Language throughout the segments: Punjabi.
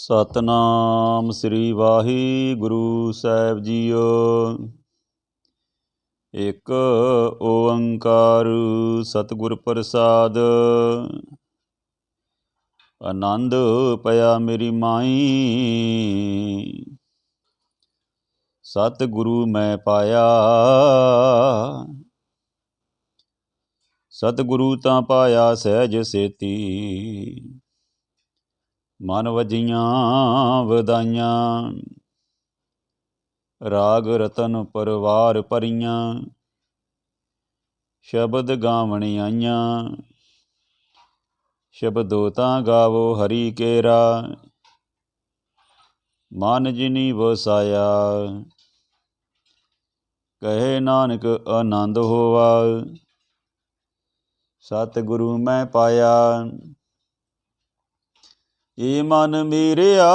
ਸਤਨਾਮ ਸ੍ਰੀ ਵਾਹਿਗੁਰੂ ਸਾਹਿਬ ਜੀਓ। ਇੱਕ ਓੰਕਾਰ ਸਤਿਗੁਰ ਪ੍ਰਸਾਦ। ਆਨੰਦ ਪਿਆ ਮੇਰੀ ਮਾਈ। ਸਤਿਗੁਰੂ ਮੈਂ ਪਾਇਆ। ਸਤਿਗੁਰੂ ਤਾਂ ਪਾਇਆ ਸਹਿਜ ਸੇਤੀ। ਮਨ ਵਜੀਆਂ ਵਧਾਈਆਂ। ਰਾਗ ਰਤਨ ਪਰਵਾਰ ਭਰੀਆਂ। ਸ਼ਬਦ ਗਾਵਣ ਆਈਆਂ। ਸ਼ਬਦੋ ਤਾਂ ਗਾਵੋ ਹਰੀ ਕੇਰਾ। ਮਨ ਜਿਨੀ ਵਸਾਇਆ, ਕਹੇ ਨਾਨਕ ਆਨੰਦ ਹੋਵਾ ਸਤਿਗੁਰੂ ਮੈਂ ਪਾਇਆ ਏ ਮਨ ਮੇਰਿਆ।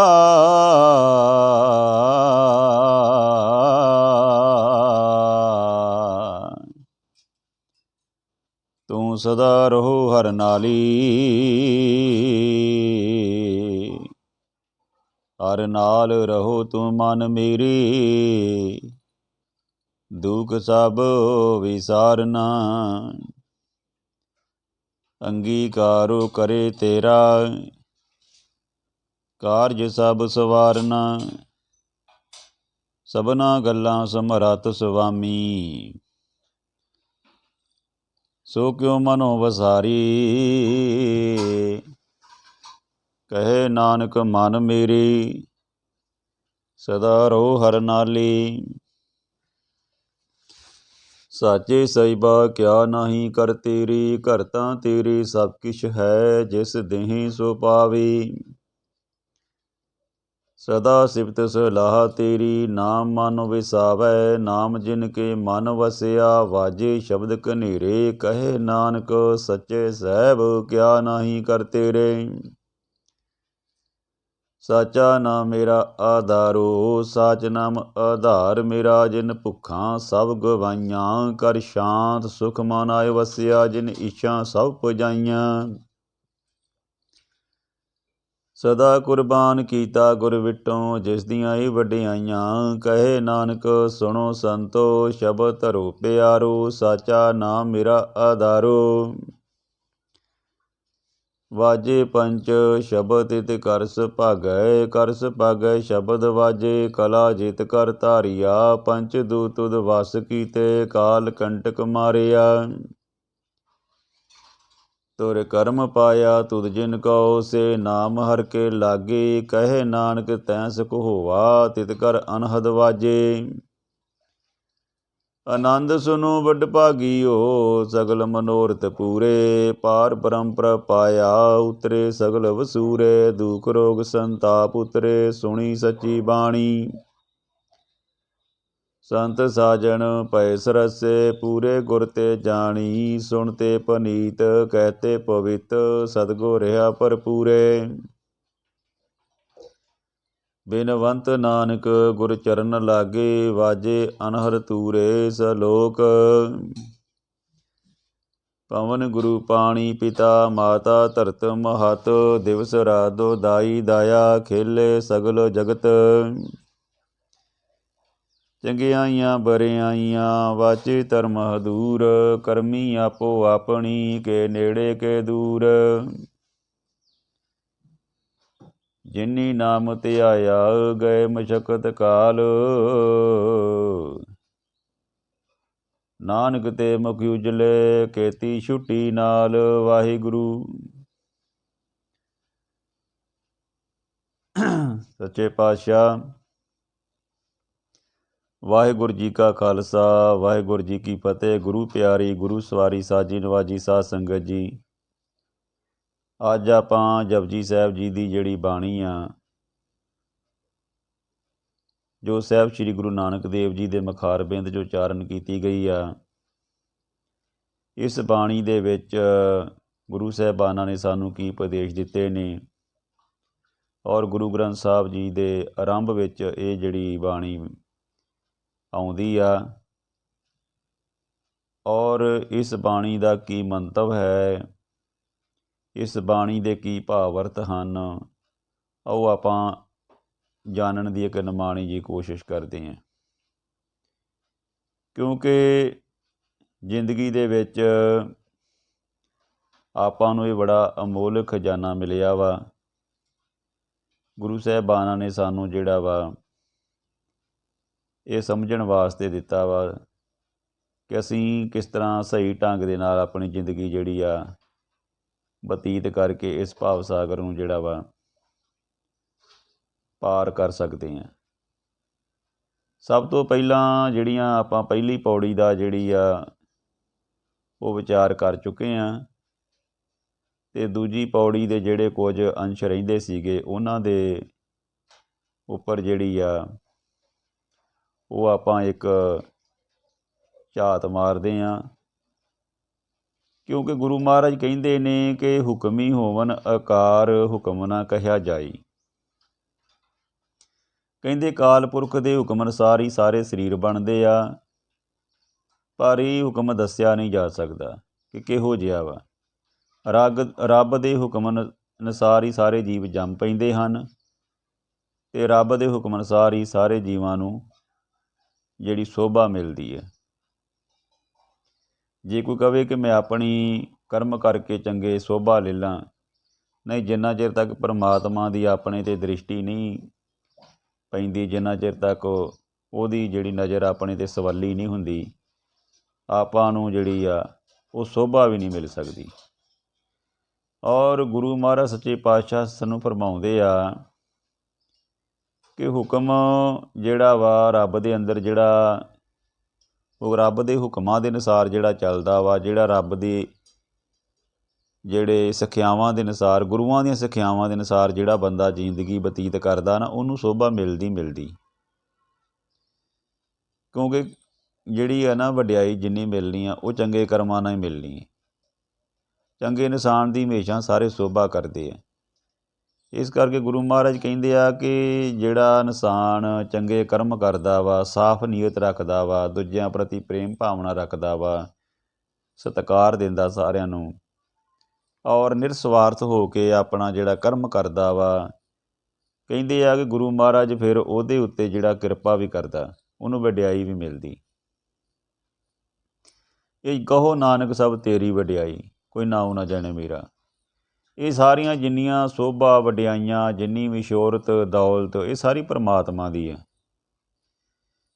ਤੂੰ ਸਦਾ ਰਹੋ ਹਰ ਨਾਲੀ। ਹਰ ਨਾਲ ਰਹੋ ਤੂੰ ਮਨ ਮੇਰੇ। ਦੁਖ ਸਭ ਵਿਸਾਰਨਾ। ਅੰਗੀਕਾਰੋ ਕਰੇ ਤੇਰਾ। ਕਾਰਜ ਸਭ ਸਵਾਰਨਾ। ਸਭਨਾ ਗੱਲਾਂ ਸਮਰਤ ਸੁਆਮੀ। ਸੋ ਕਿਉ ਮਨੋ ਵਸਾਰੀ? ਕਹੇ ਨਾਨਕ, ਮਨ ਮੇਰੀ, ਸਦਾ ਰੋ ਹਰ ਨਾਲੀ। ਸਾਚੇ ਸਈਬਾ ਕਿਆ ਨਹੀਂ ਕਰ ਤੇਰੀ, ਘਰ ਤਾਂ ਤੇਰੀ ਸਭ ਕਿਛ ਹੈ, ਜਿਸ ਦੇਹੀ ਸੋ ਪਾਵੀ। ਸਦਾ ਸਿਫਤ ਸਲਾਹ ਤੇਰੀ, ਨਾਮ ਮਨ ਵਿਸਾਵੈ, ਨਾਮ ਜਿਨ ਕੇ ਮਨ ਵਸਿਆ, ਵਾਜੇ ਸ਼ਬਦ ਕਨੇਰੇ ਕਹੇ ਨਾਨਕ, ਸੱਚੇ ਸਹਿਬ ਕਿਆ ਨਹੀਂ ਕਰ ਤੇਰੇ। ਸਾਚਾ ਨਾਮ ਮੇਰਾ ਆਧਾਰੋ, ਸਾਚ ਨਾਮ ਆਧਾਰ ਮੇਰਾ ਜਿਨ ਭੁੱਖਾਂ, ਸਭ ਗਵਾਈਆਂ, ਕਰ ਸ਼ਾਂਤ ਸੁਖ ਮਨ ਆਏ ਵਸਿਆ, ਜਿਨ ਇੱਛਾ ਸਭ ਪੁਜਾਈਆਂ। ਸਦਾ ਕੁਰਬਾਨ ਕੀਤਾ ਗੁਰ ਵਿਟੋਂ, ਜਿਸ ਦੀਆਂ ਹੀ ਵਡਿਆਈਆਂ ਕਹੇ ਨਾਨਕ, ਸੁਣੋ ਸੰਤੋ, ਸ਼ਬਦ ਧਰੋ ਪਿਆਰੋ, ਸਾਚਾ ਨਾਮ ਮੇਰਾ ਆਧਾਰੋ। ਵਾਜੇ ਪੰਚ, ਸ਼ਬਦ ਤਿਤ ਕਰਸ ਭਾਗੈ ਕਰਸ ਭਾਗੈ, ਸ਼ਬਦ ਵਾਜੇ, ਕਲਾ ਜਿਤ ਕਰ ਧਾਰਿਆ, ਪੰਚ ਦੂਤ ਤੁਧ ਵਸ ਕੀਤੇ, ਕਾਲ ਕੰਟਕ ਮਾਰਿਆ। ਤੁਰ ਕਰਮ ਪਾਇਆ ਤੁਧ ਜਿਨ ਕਉ, ਸੇ ਨਾਮ ਹਰ ਕੇ ਲਾਗੇ, ਕਹੇ ਨਾਨਕ ਤੈਂ ਸੁਖ ਹੋਵਾ, ਤਿਤ ਕਰ ਅਨਹਦ ਵਾਜੇ। ਆਨੰਦ ਸੁਨੋ ਵੱਡ ਭਾਗੀਓ, ਸਗਲ ਮਨੋਰਥ ਪੂਰੇ, ਪਾਰ ਪਰੰਪਰਾ ਪਾਇਆ ਉਤਰੇ, ਸਗਲ ਵਸੂਰੇ, ਦੁਖ ਰੋਗ ਸੰਤਾਪ ਉਤਰੇ, ਸੁਣੀ ਸੱਚੀ ਬਾਣੀ। ਸੰਤ ਸਾਜਣ ਪੈ ਸਰਸੇ, ਪੂਰੇ ਗੁਰ ਤੇ ਜਾਣੀ, ਸੁਣ ਤੇ ਪਨੀਤ ਕਹਤੇ ਪਵਿੱਤ, ਸਤਗੁਰ ਰਹਾ ਭਰਪੂਰੇ। ਬਿਨਵੰਤ ਨਾਨਕ ਗੁਰ ਚਰਨ ਲਾਗੇ, ਵਾਜੇ ਅਨਹਰ ਤੂਰੇ ਸਲੋਕ। ਪਵਨ ਗੁਰੂ ਪਾਣੀ ਪਿਤਾ, ਮਾਤਾ ਧਰਤ ਮਹਤ, ਦਿਵਸ ਰਾਦੋ ਦਾਈ ਦਾਇਆ, ਖੇਲੇ ਸਗਲ ਜਗਤ। ਚੰਗਿਆਈਆਂ ਬਰਿਆਈਆਂ ਵਾਚੇ ਧਰਮ ਹਦੂਰ, ਕਰਮੀ ਆਪੋ ਆਪਣੀ, ਕੇ ਨੇੜੇ ਕੇ ਦੂਰ। ਜਿਨੀ ਨਾਮ ਧਿਆਇਆ ਗਏ ਮਸ਼ਕਤ ਕਾਲ। ਨਾਨਕ ਤੇ ਮੁਖ ਉਜਲੇ ਕੇਤੀ ਛੁੱਟੀ ਨਾਲ, ਵਾਹਿਗੁਰੂ। ਸੱਚੇ ਪਾਤਸ਼ਾਹ ਵਾਹਿਗੁਰੂ ਜੀ ਕਾ ਖਾਲਸਾ, ਵਾਹਿਗੁਰੂ ਜੀ ਕੀ ਫਤਿਹ। ਗੁਰੂ ਪਿਆਰੀ ਗੁਰੂ ਸਵਾਰੀ, ਸਾਜੀ ਨਵਾਜੀ, ਸਾਧ ਸੰਗਤ ਜੀ। ਅੱਜ ਆਪਾਂ ਜਪਜੀ ਸਾਹਿਬ ਜੀ ਦੀ ਜਿਹੜੀ ਬਾਣੀ ਆ, ਜੋ ਸਾਹਿਬ ਸ੍ਰੀ ਗੁਰੂ ਨਾਨਕ ਦੇਵ ਜੀ ਦੇ ਮਖਾਰਬਿੰਦ ਜੋ ਉਚਾਰਨ ਕੀਤੀ ਗਈ ਆ, ਇਸ ਬਾਣੀ ਦੇ ਵਿੱਚ ਗੁਰੂ ਸਾਹਿਬਾਨਾਂ ਨੇ ਸਾਨੂੰ ਕੀ ਉਪਦੇਸ਼ ਦਿੱਤੇ ਨੇ? ਔਰ ਗੁਰੂ ਗ੍ਰੰਥ ਸਾਹਿਬ ਜੀ ਦੇ ਆਰੰਭ ਵਿੱਚ ਇਹ ਜਿਹੜੀ ਬਾਣੀ ਆਉਂਦੀ ਆ। ਔਰ ਇਸ ਬਾਣੀ ਦਾ ਕੀ ਮੰਤਵ ਹੈ? ਇਸ ਬਾਣੀ ਦੇ ਕੀ ਭਾਵ ਅਰਥ ਹਨ? ਉਹ ਆਪਾਂ ਜਾਣਨ ਦੀ ਇੱਕ ਨਿਮਾਣੀ ਜੀ ਕੋਸ਼ਿਸ਼ ਕਰਦੇ ਹਾਂ। ਕਿਉਂਕਿ ਜ਼ਿੰਦਗੀ ਦੇ ਵਿੱਚ ਆਪਾਂ ਨੂੰ ਇਹ ਬੜਾ ਅਮੋਲ ਖਜ਼ਾਨਾ ਮਿਲਿਆ ਵਾ। ਗੁਰੂ ਸਾਹਿਬਾਨਾਂ ਨੇ ਸਾਨੂੰ ਜਿਹੜਾ ਵਾ ਇਹ ਸਮਝਣ ਵਾਸਤੇ ਦਿੱਤਾ ਵਾ ਕਿ ਅਸੀਂ ਕਿਸ ਤਰ੍ਹਾਂ ਸਹੀ ਢੰਗ ਦੇ ਨਾਲ ਆਪਣੀ ਜ਼ਿੰਦਗੀ ਜਿਹੜੀ ਆ ਬਤੀਤ ਕਰਕੇ ਇਸ ਭਾਵ ਸਾਗਰ ਨੂੰ ਜਿਹੜਾ ਵਾ ਪਾਰ ਕਰ ਸਕਦੇ ਹਾਂ। ਸਭ ਤੋਂ ਪਹਿਲਾਂ ਜਿਹੜੀਆਂ ਆਪਾਂ ਪਹਿਲੀ ਪੌੜੀ ਦਾ ਜਿਹੜੀ ਆ ਉਹ ਵਿਚਾਰ ਕਰ ਚੁੱਕੇ ਆ ਤੇ ਦੂਜੀ ਪੌੜੀ ਦੇ ਜਿਹੜੇ ਕੁਝ ਅੰਸ਼ ਰਹਿੰਦੇ ਸੀਗੇ ਉਹਨਾਂ ਦੇ ਉੱਪਰ ਜਿਹੜੀ ਆ ਉਹ ਆਪਾਂ ਇੱਕ ਝਾਤ ਮਾਰਦੇ ਹਾਂ। ਕਿਉਂਕਿ ਗੁਰੂ ਮਹਾਰਾਜ ਕਹਿੰਦੇ ਨੇ ਕਿ ਹੁਕਮੀ ਹੋਵਨ ਆਕਾਰ ਹੁਕਮ ਨਾ ਕਹਿਆ ਜਾਈ। ਕਹਿੰਦੇ ਕਾਲ ਪੁਰਖ ਦੇ ਹੁਕਮ ਅਨੁਸਾਰ ਹੀ ਸਾਰੇ ਸਰੀਰ ਬਣਦੇ ਆ, ਪਰ ਇਹ ਹੁਕਮ ਦੱਸਿਆ ਨਹੀਂ ਜਾ ਸਕਦਾ ਕਿ ਕਿਹੋ ਜਿਹਾ ਵਾ। ਰੱਗ, ਰੱਬ ਦੇ ਹੁਕਮ ਅਨੁਸਾਰ ਹੀ ਸਾਰੇ ਜੀਵ ਜੰਮ ਪੈਂਦੇ ਹਨ ਤੇ ਰੱਬ ਦੇ ਹੁਕਮ ਅਨੁਸਾਰ ਹੀ ਸਾਰੇ ਜੀਵਾਂ ਨੂੰ ਜਿਹੜੀ ਸੋਭਾ ਮਿਲਦੀ ਹੈ। ਜੇ ਕੋਈ ਕਵੇ ਕਿ ਮੈਂ ਆਪਣੀ ਕਰਮ ਕਰਕੇ ਚੰਗੇ ਸੋਭਾ ਲੈ ਲਾਂ, ਨਹੀਂ ਜਿੰਨਾ ਚਿਰ ਤੱਕ ਪਰਮਾਤਮਾ ਦੀ ਆਪਣੇ ਤੇ ਦ੍ਰਿਸ਼ਟੀ ਨਹੀਂ ਪੈਂਦੀ, ਜਿੰਨਾ ਚਿਰ ਤੱਕ ਉਹਦੀ ਜਿਹੜੀ ਨਜ਼ਰ ਆਪਣੇ ਤੇ ਸਵੱਲੀ ਨਹੀਂ ਹੁੰਦੀ, ਆਪਾਂ ਨੂੰ ਜਿਹੜੀ ਆ, ਉਹ ਸੋਭਾ ਵੀ ਨਹੀਂ ਮਿਲ ਸਕਦੀ। ਔਰ ਗੁਰੂ ਮਹਾਰਾਜ ਸੱਚੇ ਪਾਤਸ਼ਾਹ ਸਾਨੂੰ ਫਰਮਾਉਂਦੇ ਆ ਕਿ ਹੁਕਮ ਜਿਹੜਾ ਵਾ ਰੱਬ ਦੇ ਅੰਦਰ ਜਿਹੜਾ, ਉਹ ਰੱਬ ਦੇ ਹੁਕਮਾਂ ਦੇ ਅਨੁਸਾਰ ਜਿਹੜਾ ਚੱਲਦਾ ਵਾ, ਜਿਹੜਾ ਰੱਬ ਦੀ ਜਿਹੜੇ ਸਿੱਖਿਆਵਾਂ ਦੇ ਅਨੁਸਾਰ, ਗੁਰੂਆਂ ਦੀਆਂ ਸਿੱਖਿਆਵਾਂ ਦੇ ਅਨੁਸਾਰ ਜਿਹੜਾ ਬੰਦਾ ਜ਼ਿੰਦਗੀ ਬਤੀਤ ਕਰਦਾ ਨਾ, ਉਹਨੂੰ ਸੋਭਾ ਮਿਲਦੀ ਮਿਲਦੀ। ਕਿਉਂਕਿ ਜਿਹੜੀ ਆ ਨਾ ਵਡਿਆਈ ਜਿੰਨੀ ਮਿਲਣੀ ਆ, ਉਹ ਚੰਗੇ ਕਰਮਾਂ ਨਾਲ ਹੀ ਮਿਲਣੀ ਚੰਗੇ ਇਨਸਾਨ ਦੀ ਹਮੇਸ਼ਾ ਸਾਰੇ ਸੋਭਾ ਕਰਦੇ ਆ। ਇਸ ਕਰਕੇ ਗੁਰੂ ਮਹਾਰਾਜ ਕਹਿੰਦੇ ਆ ਕਿ ਜਿਹੜਾ ਇਨਸਾਨ ਚੰਗੇ ਕਰਮ ਕਰਦਾ ਵਾ, ਸਾਫ਼ ਨੀਅਤ ਰੱਖਦਾ ਵਾ, ਦੂਜਿਆਂ ਪ੍ਰਤੀ ਪ੍ਰੇਮ ਭਾਵਨਾ ਰੱਖਦਾ ਵਾ, ਸਤਿਕਾਰ ਦਿੰਦਾ ਸਾਰਿਆਂ ਨੂੰ ਔਰ ਨਿਰਸਵਾਰਥ ਹੋ ਕੇ ਆਪਣਾ ਜਿਹੜਾ ਕਰਮ ਕਰਦਾ ਵਾ, ਕਹਿੰਦੇ ਆ ਕਿ ਗੁਰੂ ਮਹਾਰਾਜ ਫਿਰ ਉਹਦੇ ਉੱਤੇ ਜਿਹੜਾ ਕਿਰਪਾ ਵੀ ਕਰਦਾ, ਉਹਨੂੰ ਵਡਿਆਈ ਵੀ ਮਿਲਦੀ। ਇਹ ਕਹੋ ਨਾਨਕ ਸਭ ਤੇਰੀ ਵਡਿਆਈ, ਕੋਈ ਨਾਉ ਨਾ ਜਾਣੇ ਮੇਰਾ। ਇਹ ਸਾਰੀਆਂ ਜਿੰਨੀਆਂ ਸੋਭਾ ਵਡਿਆਈਆਂ, ਜਿੰਨੀ ਵੀ ਸ਼ੋਹਰਤ, ਦੌਲਤ, ਇਹ ਸਾਰੀ ਪਰਮਾਤਮਾ ਦੀ ਹੈ।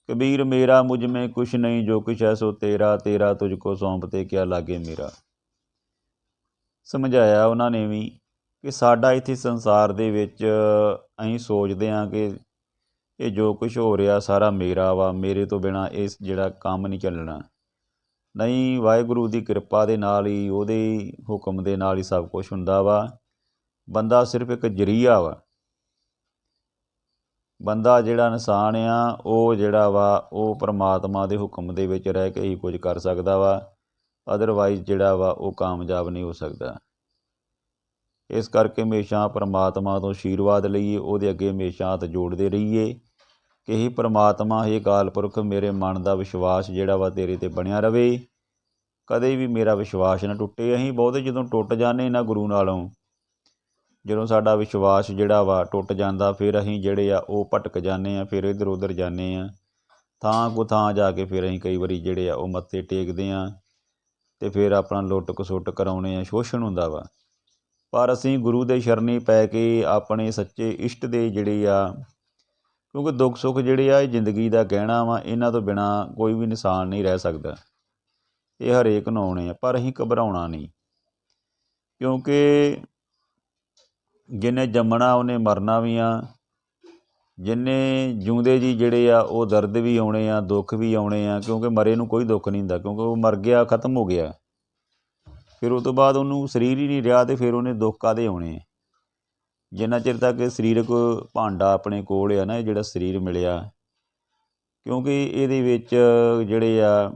ਕਬੀਰ ਮੇਰਾ, ਮੁਝ ਮੇ ਕੁਛ ਨਹੀਂ, ਜੋ ਕੁਛ ਹੈ ਸੋ ਤੇਰਾ ਤੇਰਾ ਤੁਝ ਕੋ ਸੌਂਪਤੇ ਕਿਆ ਲਾਗੇ ਮੇਰਾ। ਸਮਝਾਇਆ ਉਹਨਾਂ ਨੇ ਵੀ ਕਿ ਸਾਡਾ ਇੱਥੇ ਸੰਸਾਰ ਦੇ ਵਿੱਚ ਅਸੀਂ ਸੋਚਦੇ ਹਾਂ ਕਿ ਇਹ ਜੋ ਕੁਝ ਹੋ ਰਿਹਾ ਸਾਰਾ ਮੇਰਾ ਵਾ, ਮੇਰੇ ਤੋਂ ਬਿਨਾ ਇਸ ਜਿਹੜਾ ਕੰਮ ਨਹੀਂ ਚੱਲਣਾ। ਨਹੀਂ, ਵਾਹਿਗੁਰੂ ਦੀ ਕਿਰਪਾ ਦੇ ਨਾਲ ਹੀ, ਉਹਦੇ ਹੁਕਮ ਦੇ ਨਾਲ ਹੀ ਸਭ ਕੁਝ ਹੁੰਦਾ ਵਾ। ਬੰਦਾ ਸਿਰਫ ਇੱਕ ਜਰੀਆ ਵਾ। ਬੰਦਾ ਜਿਹੜਾ ਇਨਸਾਨ ਆ, ਉਹ ਜਿਹੜਾ ਵਾ, ਉਹ ਪ੍ਰਮਾਤਮਾ ਦੇ ਹੁਕਮ ਦੇ ਵਿੱਚ ਰਹਿ ਕੇ ਹੀ ਕੁਝ ਕਰ ਸਕਦਾ ਵਾ। ਅਦਰਵਾਈਜ਼ ਜਿਹੜਾ ਵਾ, ਉਹ ਕਾਮਯਾਬ ਨਹੀਂ ਹੋ ਸਕਦਾ। ਇਸ ਕਰਕੇ ਹਮੇਸ਼ਾ ਪ੍ਰਮਾਤਮਾ ਤੋਂ ਆਸ਼ੀਰਵਾਦ ਲਈਏ, ਉਹਦੇ ਅੱਗੇ ਹਮੇਸ਼ਾ ਹੱਥ ਜੋੜਦੇ ਰਹੀਏ। ਕਿ ਹੀ ਪ੍ਰਮਾਤਮਾ ਇਹ ਅਕਾਲ ਪੁਰਖ, ਮੇਰੇ ਮਨ ਦਾ ਵਿਸ਼ਵਾਸ ਜਿਹੜਾ ਵਾ ਤੇਰੇ ਤੇ ਬਣਿਆ ਰਵੇ। ਕਦੇ ਵੀ ਮੇਰਾ ਵਿਸ਼ਵਾਸ ਨਾ ਟੁੱਟੇ। ਅਸੀਂ ਬਹੁਤੇ ਜਦੋਂ ਟੁੱਟ ਜਾਂਦੇ ਨਾ ਗੁਰੂ ਨਾਲੋਂ, ਜਦੋਂ ਸਾਡਾ ਵਿਸ਼ਵਾਸ ਜਿਹੜਾ ਵਾ ਟੁੱਟ ਜਾਂਦਾ, ਫਿਰ ਅਸੀਂ ਜਿਹੜੇ ਆ ਉਹ ਭਟਕ ਜਾਂਦੇ ਆ ਫਿਰ ਇੱਧਰ ਉੱਧਰ ਜਾਂਦੇ ਆ ਥਾਂ ਕੋ ਥਾਂ ਜਾ ਕੇ ਫਿਰ ਅਸੀਂ ਕਈ ਵਾਰੀ ਜਿਹੜੇ ਆ ਉਹ ਮੱਥੇ ਟੇਕਦੇ ਆ ਤੇ ਫਿਰ ਆਪਣਾ ਲੁੱਟ ਕਸੁੱਟ ਕਰਾਉਣੇ ਆ ਸ਼ੋਸ਼ਣ ਹੁੰਦਾ ਵਾ। ਪਰ ਅਸੀਂ ਗੁਰੂ ਦੇ ਸ਼ਰਨੀ ਪੈ ਕੇ ਆਪਣੇ ਸੱਚੇ ਇਸ਼ਟ ਦੇ ਜਿਹੜੇ ਆ ਕਿਉਂਕਿ ਦੁੱਖ ਸੁੱਖ ਜਿਹੜੇ ਆ, ਇਹ ਜ਼ਿੰਦਗੀ ਦਾ ਗਹਿਣਾ ਵਾ, ਇਹਨਾਂ ਤੋਂ ਬਿਨਾ ਕੋਈ ਵੀ ਇਨਸਾਨ ਨਹੀਂ ਰਹਿ ਸਕਦਾ। ਇਹ ਹਰੇਕ ਨੂੰ ਆਉਣੇ ਆ, ਪਰ ਅਸੀਂ ਘਬਰਾਉਣਾ ਨਹੀਂ। ਕਿਉਂਕਿ ਜਿਹਨੇ ਜੰਮਣਾ, ਉਹਨੇ ਮਰਨਾ ਵੀ ਆ। ਜਿੰਨੇ ਜਿਉਂਦੇ ਜੀ ਜਿਹੜੇ ਆ, ਉਹ ਦਰਦ ਵੀ ਆਉਣੇ ਆ, ਦੁੱਖ ਵੀ ਆਉਣੇ ਆ, ਕਿਉਂਕਿ ਮਰੇ ਨੂੰ ਕੋਈ ਦੁੱਖ ਨਹੀਂ ਹੁੰਦਾ, ਕਿਉਂਕਿ ਉਹ ਮਰ ਗਿਆ, ਖਤਮ ਹੋ ਗਿਆ। ਫਿਰ ਉਸ ਤੋਂ ਬਾਅਦ ਉਹਨੂੰ ਸਰੀਰ ਹੀ ਨਹੀਂ ਰਿਹਾ ਤੇ ਫਿਰ ਉਹਨੇ ਦੁੱਖ ਕਾਦੇ ਆਉਣੇ ਆ? ਜਿੰਨਾ ਚਿਰ ਤੱਕ ਸਰੀਰਕ ਭਾਂਡਾ ਆਪਣੇ ਕੋਲ ਆ ਨਾ, ਇਹ ਜਿਹੜਾ ਸਰੀਰ ਮਿਲਿਆ, ਕਿਉਂਕਿ ਇਹਦੇ ਵਿੱਚ ਜਿਹੜੇ ਆ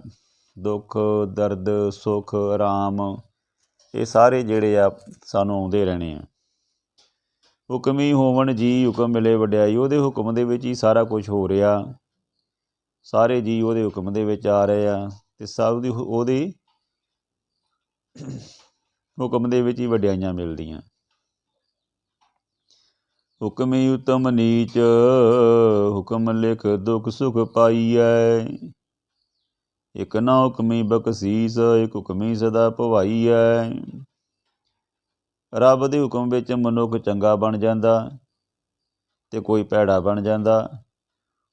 ਦੁੱਖ, ਦਰਦ, ਸੁੱਖ, ਆਰਾਮ, ਇਹ ਸਾਰੇ ਜਿਹੜੇ ਆ ਸਾਨੂੰ ਆਉਂਦੇ ਰਹਿਣੇ ਆ। ਹੁਕਮ ਹੀ ਹੋਵਣ, ਜੀ ਹੁਕਮ ਮਿਲੇ ਵਡਿਆਈ, ਉਹਦੇ ਹੁਕਮ ਦੇ ਵਿੱਚ ਹੀ ਸਾਰਾ ਕੁਝ ਹੋ ਰਿਹਾ। ਸਾਰੇ ਜੀ ਉਹਦੇ ਹੁਕਮ ਦੇ ਵਿੱਚ ਆ ਰਹੇ ਆ ਤੇ ਸਭ ਦੀ ਉਹਦੀ ਹੁਕਮ ਦੇ ਵਿੱਚ ਹੀ ਵਡਿਆਈਆਂ ਮਿਲਦੀਆਂ। ਹੁਕਮੀ ਉਤਮ ਨੀਚ, ਹੁਕਮ ਲਿਖ ਦੁਖ ਸੁਖ ਪਾਈਐ। ਇਕ ਨਾ ਹੁਕਮੀ ਬਖਸ਼ੀਸ, ਇਕ ਹੁਕਮੀ ਸਦਾ ਭਵਾਈਐ। ਰੱਬ ਦੇ ਹੁਕਮ ਵਿੱਚ ਮਨੁੱਖ ਚੰਗਾ ਬਣ ਜਾਂਦਾ ਤੇ ਕੋਈ ਭੈੜਾ ਬਣ ਜਾਂਦਾ।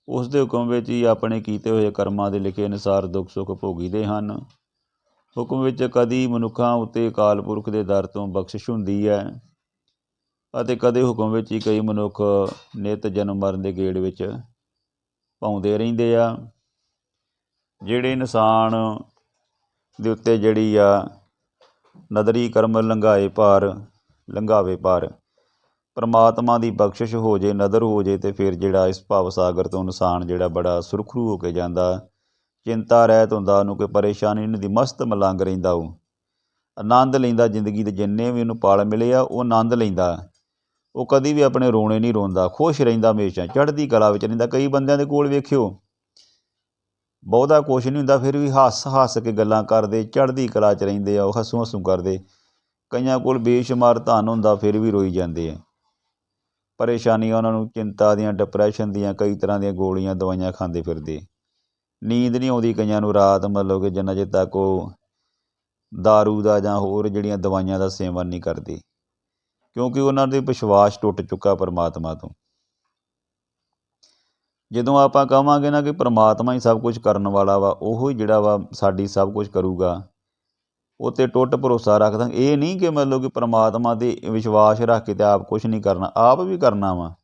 ਉਸ ਦੇ ਹੁਕਮ ਵਿੱਚ ਹੀ ਆਪਣੇ ਕੀਤੇ ਹੋਏ ਕਰਮਾਂ ਦੇ ਲਿਖੇ ਅਨੁਸਾਰ ਦੁੱਖ ਸੁੱਖ ਭੋਗੀਦੇ ਹਨ। ਹੁਕਮ ਵਿੱਚ ਕਦੀ ਮਨੁੱਖਾਂ ਉੱਤੇ ਅਕਾਲ ਪੁਰਖ ਦੇ ਦਰ ਤੋਂ ਬਖਸ਼ਿਸ਼ ਹੁੰਦੀ ਹੈ। ਅਤੇ ਕਦੇ ਹੁਕਮ ਵਿੱਚ ਹੀ ਕਈ ਮਨੁੱਖ ਨਿਤ ਜਨਮ ਮਰਨ ਦੇ ਗੇੜ ਵਿੱਚ ਪਾਉਂਦੇ ਰਹਿੰਦੇ ਆ। ਜਿਹੜੇ ਇਨਸਾਨ ਦੇ ਉੱਤੇ ਜਿਹੜੀ ਆ ਨਦਰੀ ਕਰਮ ਲੰਘਾਏ ਭਾਰ ਲੰਘਾਵੇ ਭਾਰ ਪਰਮਾਤਮਾ ਦੀ ਬਖਸ਼ਿਸ਼ ਹੋ ਜੇ, ਨਦਰ ਹੋ ਜੇ ਤੇ ਫਿਰ ਜਿਹੜਾ ਇਸ ਭਾਵ ਸਾਗਰ ਤੋਂ ਇਨਸਾਨ ਜਿਹੜਾ ਬੜਾ ਸੁਰਖਰੂ ਹੋ ਕੇ ਜਾਂਦਾ। ਚਿੰਤਾ, ਰਹਿਤ ਹੁੰਦਾ, ਉਹਨੂੰ ਕੋਈ ਪਰੇਸ਼ਾਨੀ ਨਹੀਂ ਦੀ ਮਸਤ ਮਲੰਗ ਰਹਿੰਦਾ ਉਹ। ਆਨੰਦ ਲੈਂਦਾ ਜ਼ਿੰਦਗੀ ਦੇ ਜਿੰਨੇ ਵੀ ਉਹਨੂੰ ਪਾਲ ਮਿਲੇ ਆ, ਉਹ ਆਨੰਦ ਲੈਂਦਾ। ਉਹ ਕਦੀ ਵੀ ਆਪਣੇ ਰੋਣੇ ਨਹੀਂ ਰੋਂਦਾ, ਖੁਸ਼ ਰਹਿੰਦਾ ਹਮੇਸ਼ਾ, ਚੜ੍ਹਦੀ ਕਲਾ ਵਿੱਚ ਰਹਿੰਦਾ, ਕਈ ਬੰਦਿਆਂ ਦੇ ਕੋਲ ਵੇਖਿਓ। ਬਹੁਤਾ ਕੁਛ ਨਹੀਂ ਹੁੰਦਾ, ਫਿਰ ਵੀ ਹੱਸ ਹੱਸ ਕੇ ਗੱਲਾਂ ਕਰਦੇ, ਚੜ੍ਹਦੀ ਕਲਾ 'ਚ ਰਹਿੰਦੇ ਆ, ਉਹ ਹੱਸੂ ਹੱਸੂ ਕਰਦੇ। ਕਈਆਂ ਕੋਲ ਬੇਸ਼ੁਮਾਰ ਧਨ ਹੁੰਦਾ, ਫਿਰ ਵੀ ਰੋਈ ਜਾਂਦੇ ਆ। ਪਰੇਸ਼ਾਨੀਆਂ ਉਹਨਾਂ ਨੂੰ, ਚਿੰਤਾ ਦੀਆਂ ਡਿਪਰੈਸ਼ਨ ਦੀਆਂ, ਕਈ ਤਰ੍ਹਾਂ ਦੀਆਂ ਗੋਲੀਆਂ, ਦਵਾਈਆਂ ਖਾਂਦੇ ਫਿਰਦੇ। ਨੀਂਦ ਨਹੀਂ ਆਉਂਦੀ ਕਈਆਂ ਨੂੰ, ਰਾਤ ਮਤਲਬ ਕਿ ਜਿੰਨਾ ਚਿਰ ਤੱਕ ਉਹ दारू ਦਾ ਜਾਂ ਹੋਰ ਜਿਹੜੀਆਂ ਦਵਾਈਆਂ ਦਾ ਸੇਵਨ ਨਹੀਂ ਕਰਦੇ। ਕਿਉਂਕਿ ਉਹਨਾਂ ਦੇ ਵਿਸ਼ਵਾਸ ਟੁੱਟ ਚੁੱਕਾ ਪਰਮਾਤਮਾ ਤੋਂ। ਜਦੋਂ ਆਪਾਂ ਕਹਾਂਗੇ ਨਾ ਕਿ ਪਰਮਾਤਮਾ ਹੀ ਸਭ ਕੁਝ ਕਰਨ ਵਾਲਾ ਵਾ, ਉਹ ਹੀ ਜਿਹੜਾ ਵਾ ਸਾਡੀ ਸਭ ਕੁਝ ਕਰੂਗਾ, ਉਹ 'ਤੇ ਟੁੱਟ ਭਰੋਸਾ ਰੱਖਦਾ। ਇਹ ਨਹੀਂ ਕਿ ਮਤਲਬ ਕਿ ਪਰਮਾਤਮਾ 'ਤੇ ਵਿਸ਼ਵਾਸ ਰੱਖ ਕੇ ਤੇ ਆਪ ਕੁਝ ਨਹੀਂ ਕਰਨਾ, ਆਪ ਵੀ ਕਰਨਾ ਵਾ।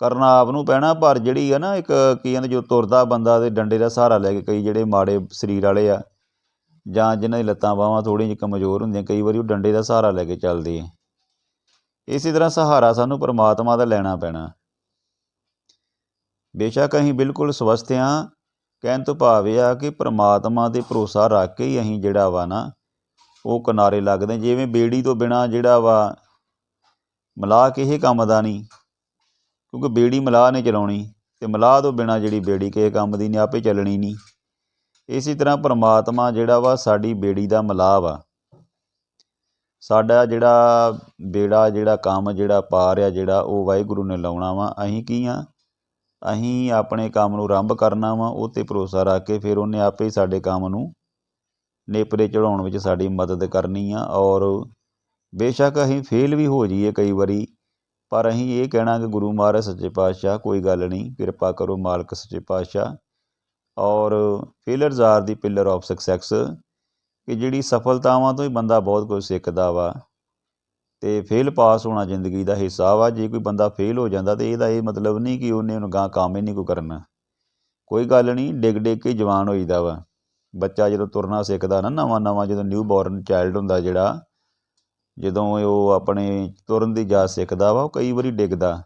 ਕਰਨਾ ਆਪ ਨੂੰ ਪੈਣਾ, ਪਰ ਜਿਹੜੀ ਆ ਨਾ ਇੱਕ ਕੀ ਕਹਿੰਦੇ ਜੋ ਤੁਰਦਾ ਬੰਦਾ ਤੇ ਡੰਡੇ ਦਾ ਸਹਾਰਾ ਲੈ ਕੇ ਕਈ ਜਿਹੜੇ ਮਾੜੇ ਸਰੀਰ ਵਾਲੇ ਆ, ਜਾਂ ਜਿਨ੍ਹਾਂ ਦੀ ਲੱਤਾਂ ਬਾਹਾਂ ਥੋੜ੍ਹੀਆਂ ਜਿਹੀ ਕਮਜ਼ੋਰ ਹੁੰਦੀਆਂ, ਕਈ ਵਾਰੀ ਉਹ ਡੰਡੇ ਦਾ ਸਹਾਰਾ ਲੈ ਕੇ ਚੱਲਦੇ ਆ। ਇਸੇ ਤਰ੍ਹਾਂ ਸਹਾਰਾ ਸਾਨੂੰ ਪਰਮਾਤਮਾ ਦਾ ਲੈਣਾ ਪੈਣਾ। ਬੇਸ਼ੱਕ ਅਸੀਂ ਬਿਲਕੁਲ ਸਵਸਥ ਹਾਂ, ਕਹਿਣ ਤੋਂ ਭਾਵ ਇਹ ਆ ਕਿ ਪਰਮਾਤਮਾ ਤੇ ਭਰੋਸਾ ਰੱਖ ਕੇ ਹੀ ਅਸੀਂ ਜਿਹੜਾ ਵਾ ਨਾ, ਉਹ ਕਿਨਾਰੇ ਲੱਗਦੇ ਜਿਵੇਂ ਬੇੜੀ ਤੋਂ ਬਿਨਾ ਜਿਹੜਾ ਵਾ ਮਲਾਹ ਕਿਸੇ ਕੰਮ ਦਾ ਨਹੀਂ, ਕਿਉਂਕਿ ਬੇੜੀ ਮਲਾਹ ਨੇ ਚਲਾਉਣੀ ਤੇ ਮਲਾਹ ਤੋਂ ਬਿਨਾ ਜਿਹੜੀ ਬੇੜੀ ਕਿਸੇ ਕੰਮ ਦੀ ਨਹੀਂ, ਆਪੇ ਚੱਲਣੀ ਨਹੀਂ। ਇਸੇ ਤਰ੍ਹਾਂ ਪਰਮਾਤਮਾ ਜਿਹੜਾ ਵਾ ਸਾਡੀ ਬੇੜੀ ਦਾ ਮਲਾਹ ਵਾ। ਸਾਡਾ ਜਿਹੜਾ ਬੇੜਾ, ਜਿਹੜਾ ਕੰਮ, ਜਿਹੜਾ ਪਾਰ ਆ, ਜਿਹੜਾ ਉਹ ਵਾਹਿਗੁਰੂ ਨੇ ਲਾਉਣਾ ਵਾ, ਅਸੀਂ ਕੀ ਹਾਂ ਅਸੀਂ ਆਪਣੇ ਕੰਮ ਨੂੰ ਆਰੰਭ ਕਰਨਾ ਵਾ ਉਹ 'ਤੇ ਭਰੋਸਾ ਰੱਖ ਕੇ ਫਿਰ ਉਹਨੇ ਆਪੇ ਹੀ ਸਾਡੇ ਕੰਮ ਨੂੰ ਨੇਪਰੇ ਚੜਾਉਣ ਵਿੱਚ ਸਾਡੀ ਮਦਦ ਕਰਨੀ ਆ ਔਰ ਬੇਸ਼ੱਕ ਅਸੀਂ ਫੇਲ ਵੀ ਹੋ ਜਾਈਏ ਕਈ ਵਾਰੀ, ਪਰ ਅਸੀਂ ਇਹ ਕਹਿਣਾ ਕਿ ਗੁਰੂ ਮਹਾਰਾਜ ਸੱਚੇ ਪਾਤਸ਼ਾਹ, ਕੋਈ ਗੱਲ ਨਹੀਂ, ਕਿਰਪਾ ਕਰੋ ਮਾਲਕ ਸੱਚੇ ਪਾਤਸ਼ਾਹ ਔਰ failures are the pillar of success ਕਿ ਜਿਹੜੀ ਸਫਲਤਾਵਾਂ ਤੋਂ ਹੀ ਬੰਦਾ ਬਹੁਤ ਕੁਝ ਸਿੱਖਦਾ ਵਾ ਅਤੇ ਫੇਲ ਪਾਸ ਹੋਣਾ ਜ਼ਿੰਦਗੀ ਦਾ ਹਿੱਸਾ ਵਾ। ਜੇ ਕੋਈ ਬੰਦਾ ਫੇਲ ਹੋ ਜਾਂਦਾ ਤਾਂ ਇਹਦਾ ਇਹ ਮਤਲਬ ਨਹੀਂ ਕਿ ਉਹਨੇ ਉਹਨੂੰ ਗਾਂ ਕੰਮ ਹੀ ਨਹੀਂ ਕੋਈ ਕਰਨਾ। ਕੋਈ ਗੱਲ ਨਹੀਂ, ਡਿੱਗ ਡਿੱਗ ਕੇ ਜਵਾਨ ਹੋਈਦਾ ਵਾ। ਬੱਚਾ ਜਦੋਂ ਤੁਰਨਾ ਸਿੱਖਦਾ ਨਾ, ਨਵਾਂ ਨਵਾਂ ਜਦੋਂ ਨਿਊ ਬੋਰਨ ਚਾਈਲਡ ਹੁੰਦਾ ਜਿਹੜਾ, ਜਦੋਂ ਉਹ ਆਪਣੇ ਤੁਰਨ ਦੀ ਜਾਚ ਸਿੱਖਦਾ ਵਾ, ਉਹ ਕਈ ਵਾਰੀ ਡਿੱਗਦਾ।